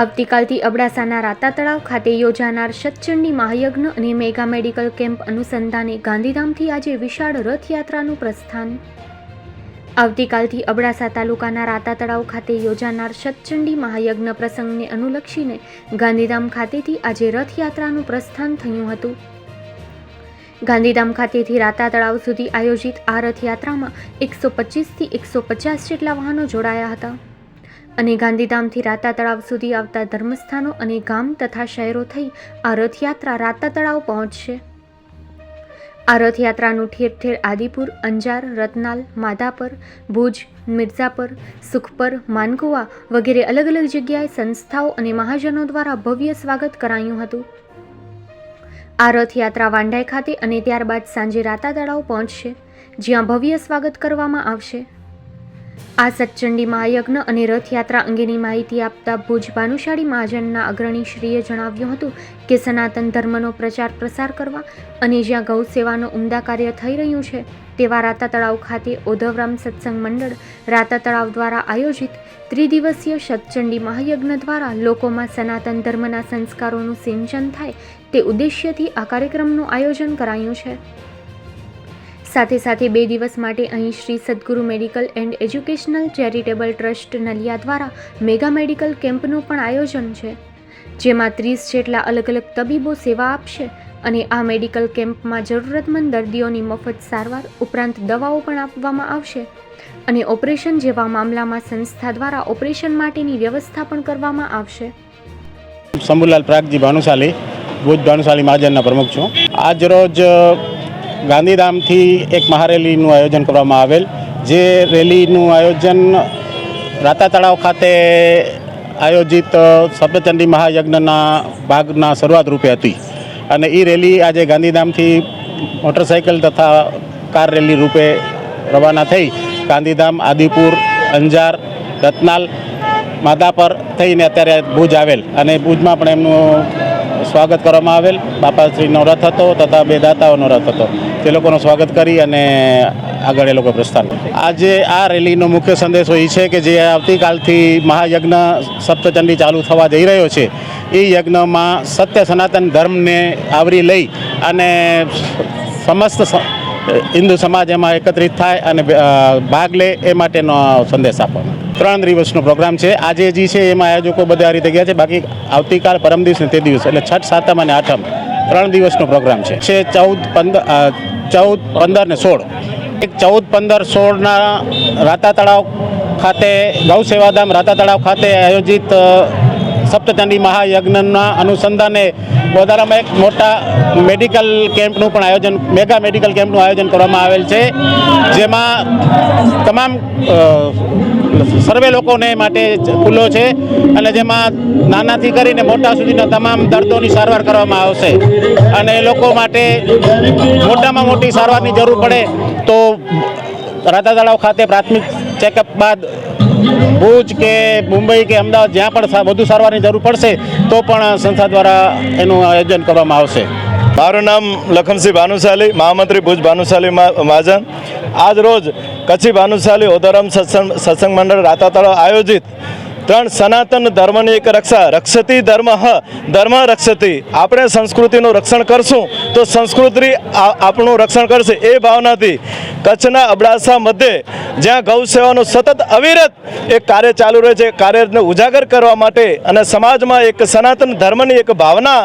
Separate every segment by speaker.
Speaker 1: આવતીકાલથી અબડાસાના રાતા તળાવ ખાતે યોજાનાર સતચંડી મહાયજ્ઞ અને મેગા મેડિકલ કેમ્પ અનુસંધાને ગાંધીધામથી આજે વિશાળ રથયાત્રાનું પ્રસ્થાન. આવતીકાલથી અબડાસા તાલુકાના રાતા તળાવ ખાતે યોજાનાર સતચંડી મહાયજ્ઞ પ્રસંગને અનુલક્ષીને ગાંધીધામ ખાતેથી આજે રથયાત્રાનું પ્રસ્થાન થયું હતું. ગાંધીધામ ખાતેથી રાતા તળાવ સુધી આયોજિત આ રથયાત્રામાં એકસો પચીસથી એકસો પચાસ જેટલા વાહનો જોડાયા હતા. અને ગાંધીધામથી રાતા તળાવ સુધી આવતા ધર્મસ્થાનો અને ગામ તથા શહેરો થઈ આ રથયાત્રા રાતા તળાવ પહોંચશે. આ રથયાત્રાનું ઠેર ઠેર આદિપુર, અંજાર, રતનાલ, માધાપર, ભુજ, મિર્ઝાપર, સુખપર માનકુવા વગેરે અલગ અલગ જગ્યાએ સંસ્થાઓ અને મહાજનો દ્વારા ભવ્ય સ્વાગત કરાયું હતું. આ રથયાત્રા વાંડાઈ ખાતે અને ત્યારબાદ સાંજે રાતા તળાવ પહોંચશે, જ્યાં ભવ્ય સ્વાગત કરવામાં આવશે. આ સચંડી મહાયજ્ઞ અને રથયાત્રા અંગેની માહિતી આપતા ભુજ ભાનુશાળી મહાજનના અગ્રણીશ્રીએ જણાવ્યું હતું કે સનાતન ધર્મનો પ્રચાર પ્રસાર કરવા અને જ્યાં ગૌ સેવાનો ઉમદા કાર્ય થઈ રહ્યું છે, તેવા રાતા તળાવ ખાતે ઓધવરામ સત્સંગ મંડળ રાતા તળાવ દ્વારા આયોજિત ત્રિદિવસીય સતચંડી મહાયજ્ઞ દ્વારા લોકોમાં સનાતન ધર્મના સંસ્કારોનું સિંચન થાય તે ઉદ્દેશ્યથી આ કાર્યક્રમનું આયોજન કરાયું છે. સાથે સાથે બે દિવસ માટે અહીં Shri Sadguru medical and educational charitable trust Naliya દ્વારા મેગા મેડિકલ કેમ્પનું પણ આયોજન છે, જેમાં ત્રીસ જેટલા અલગ અલગ તબીબો સેવા આપશે અને આ મેડિકલ કેમ્પમાં જરૂરતમંદ દર્દીઓની મફત સારવાર ઉપરાંત દવાઓ પણ આપવામાં આવશે અને ઓપરેશન જેવા મામલામાં સંસ્થા દ્વારા ઓપરેશન માટેની વ્યવસ્થા પણ કરવામાં આવશે.
Speaker 2: શંભુલાલ પ્રાગજી ભાનુશાલી, ભુજ ભાનુશાલી મહાજનના પ્રમુખ છું. આજ રોજ ગાંધીધામથી એક મહારેલીનું આયોજન કરવામાં આવેલ, જે રેલીનું આયોજન રાતા તળાવ ખાતે આયોજિત સપ્તચંડી મહાયજ્ઞના ભાગના શરૂઆત રૂપે હતી. અને એ રેલી આજે ગાંધીધામથી મોટરસાઇકલ તથા કાર રેલી રૂપે રવાના થઈ. ગાંધીધામ, આદિપુર, અંજાર, રતનાલ, માધાપર થઈને અત્યારે ભુજ આવેલ. અને ભુજમાં પણ એમનું સ્વાગત કરવામાં આવેલ. બાપાશ્રીનો રથ હતો તથા બે દાતાઓનો રથ હતો. તે લોકોનું સ્વાગત કરી અને આગળ એ લોકો પ્રસ્થાન આજે આ રેલીનો મુખ્ય સંદેશો એ છે કે જે આવતીકાલથી મહાયજ્ઞ સપ્તચંડી ચાલુ થવા જઈ રહ્યો છે, એ યજ્ઞમાં સત્ય સનાતન ધર્મને આવરી લઈ અને સમસ્ત હિન્દુ સમાજ એમાં એકત્રિત થાય અને ભાગ લે એ માટેનો સંદેશ આપવાનો ત્રણ દિવસનો પ્રોગ્રામ છે. આજે જે છે એમાં આયોજકો બધા રીતે ગયા છે. બાકી આવતીકાલ પરમ દિવસ ને તે દિવસ, એટલે છઠ, સાતમ અને આઠમ ત્રણ દિવસનો પ્રોગ્રામ છે. છે ચૌદ પંદર ચૌદ પંદર ને સોળ. એક ચૌદ પંદર સોળના રાતા તળાવ ખાતે, ગૌ સેવાધામ રાતા તળાવ ખાતે આયોજિત સપ્તચંડી મહાયજ્ઞના અનુસંધાને વધારામાં એક મોટા મેડિકલ કેમ્પનું પણ આયોજન, મેગા મેડિકલ કેમ્પનું આયોજન કરવામાં આવેલ છે. જેમાં તમામ સર્વે લોકોને માટે ખુલ્લો છે અને જેમાં નાનાથી કરીને મોટા સુધીના તમામ દર્દોની સારવાર કરવામાં આવશે. અને લોકો માટે મોટામાં મોટી સારવારની જરૂર પડે તો રાધા તળાવ ખાતે પ્રાથમિક ચેકઅપ બાદ ભુજ કે મુંબઈ કે અમદાવાદ જ્યાં પણ વધુ સારવારની જરૂર પડશે, તો પણ સંસ્થા દ્વારા એનું આયોજન કરવામાં આવશે.
Speaker 3: મારું નામ લખનસિંહ ભાનુશાલી, મહામંત્રી ભુજ ભાનુશાલી મહાજન. આજ રોજ કચ્છી ભાનુશાલી ઓદરમ સત્સંગ સત્સંગ મંડળ રાતા તળાવ આયોજિત ત્રણ સનાતન ધર્મની એક રક્ષા, રક્ષતી ધર્મ હ, ધર્મ રક્ષતી. આપણે સંસ્કૃતિનું રક્ષણ કરશું તો સંસ્કૃતિ આપણું રક્ષણ કરશે એ ભાવનાથી. કચ્છના અબડાસા મધ્યે જ્યાં ગૌ સેવાનું સતત અવિરત એક કાર્ય ચાલુ રહે છે, કાર્યને ઉજાગર કરવા માટે અને સમાજમાં એક સનાતન ધર્મની એક ભાવના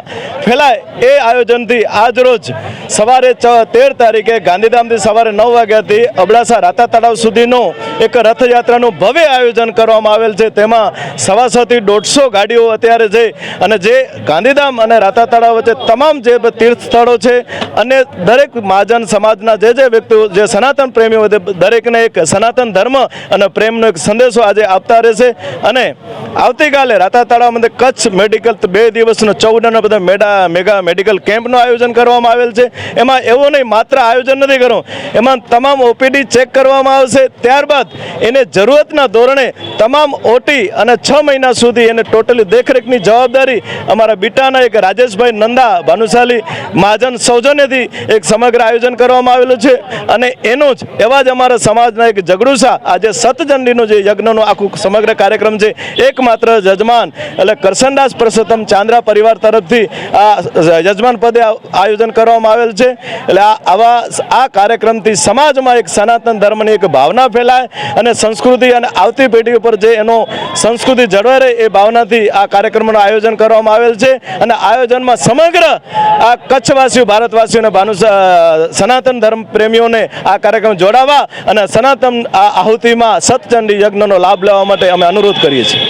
Speaker 3: ફેલાય એ આયોજનથી આજ રોજ સવારે તેર તારીખે ગાંધીધામથી સવારે નવ વાગ્યાથી અબડાસા રાતા તળાવ સુધીનું એક રથયાત્રાનું ભવ્ય આયોજન કરવામાં આવેલ છે. તેમાં સવાસોથી દોઢસો ગાડીઓ અત્યારે જઈ અને જે ગાંધીધામ અને રાતા તળાવ વચ્ચે તમામ જે તીર્થ સ્થળો છે અને દરેક મહાજન સમાજના જે જે વ્યક્તિઓ, જે સનાતન પ્રેમીઓ દરેકને એક સનાતન ધર્મ અને પ્રેમનો એક સંદેશો આજે આપતા રહેશે. અને આવતીકાલે રાતા તળાવ કચ્છ મેડિકલ બે દિવસનો ચૌદનો બધા મેડા, મેગા મેડિકલ કેમ્પનું આયોજન કરવામાં આવેલ છે. એમાં એવું નહીં, માત્ર આયોજન નથી કરવું. એમાં તમામ ઓપીડી ચેક કરવામાં આવશે. ત્યારબાદ એને જરૂરતના ધોરણે તમામ ઓટી અને છ મહિના સુધી એને ટોટલી દેખરેખની જવાબદારી અમારા બીટાના એક રાજેશભાઈ નંદા ભાનુશાલી મહાજન સૌજન્યથી એક સમગ્ર આયોજન કરવામાં આવેલું છે. અને એનો જ એવા જ અમારા સમાજના એક જગડુસા આજે સતચંડીનું જે યજ્ઞનું આખું સમગ્ર કાર્યક્રમ છે, એકમાત્ર જજમાન એટલે કરસનદાસ પરસોત્તમ ચાંદ્રા પરિવાર તરફથી આ યજમાન પદે આયોજન કરવામાં આવેલ છે. એટલે આવા આ કાર્યક્રમથી સમાજમાં એક સનાતન ધર્મની એક ભાવના ફેલાય અને સંસ્કૃતિ અને આવતી પેઢી ઉપર જે એનો સંસ્કૃતિ જળવાઈ રહે એ ભાવનાથી આ કાર્યક્રમનું આયોજન કરવામાં આવેલ છે. અને આયોજનમાં સમગ્ર આ કચ્છવાસીઓ, ભારતવાસીઓને ભાનુ સનાતન ધર્મ પ્રેમીઓને આ કાર્યક્રમ જોડાવા અને સનાતન આ આહુતિમાં સતચંડી યજ્ઞનો લાભ લેવા માટે અમે અનુરોધ કરીએ છીએ.